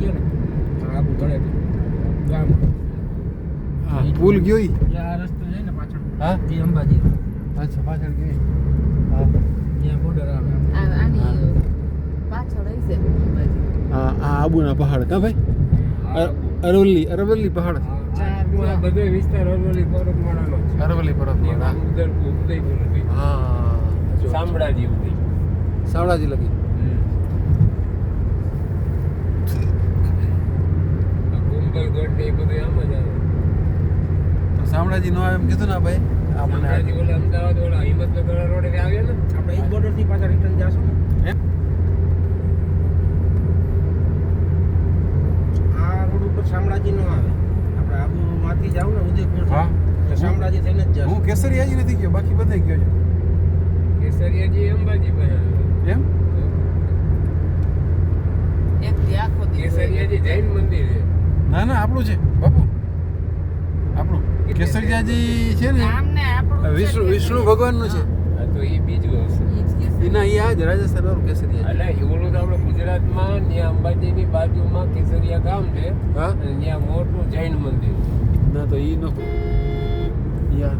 ગયા ને આ આબુ તળેટી ગામ. હા પુલ ગયો ત્યાં આ રસ્તો જાય ને પાછળ હા? એ અંબાજી. અચ્છા પાછળ ગઈ. હા. ત્યાં બોર્ડર આવે આ- આની પાછળ હશે અંબાજી. હા આ આબુના પહાડ કા ભાઈ? અરવલ્લી અરવલ્લી પહાડ. આ બધો વિસ્તાર અરવલ્લી પર્વતમાળાનો છે. અરવલ્લી પર્વતમાળા. ઉદયપુર ઉદયપુર હા. શામળાજી ઉદય સાવડાજી લગી આ કુંભલગઢ ને એ બધું આમ જ આવે. તો શામળાજી નો આવે એમ કીધું ના ભાઈ આ મને શામળાજી ઓલા અમદાવાદ ઓલા હિંમતનગર રોડે આવ્યા ને. આપણે એ બોર્ડરથી પાછા રિટર્ન જાશું ને. આ રોડ ઉપર શામળાજી નો આવે. આપણે આબુ માંથી જાવ ને ઉદયપુર હા. શામળાજી થઈને જ હું કેસરિયાજી નથી ગયો બાકી બધે ગયો કેસરિયાજી અંબાજી છે એમ? એક આખો કેસરિયાજી જૈન મંદિર. છે આપણું છે બાપુ. આપણું. કેસરિયાજી છે ને? નામ વિષ્ણુ વિષ્ણુ ભગવાનનું છે. તો એ બીજું હશે એના એ આ જ રાજસ્થાન વાળું કેસરિયા એટલે એવું તો આપણે ગુજરાતમાં ત્યાં અંબાજીની બાજુમાં કેસરિયા ગામ છે. હા. અને ત્યાં મોટું જૈન મંદિર ના તો ઈ નો યાર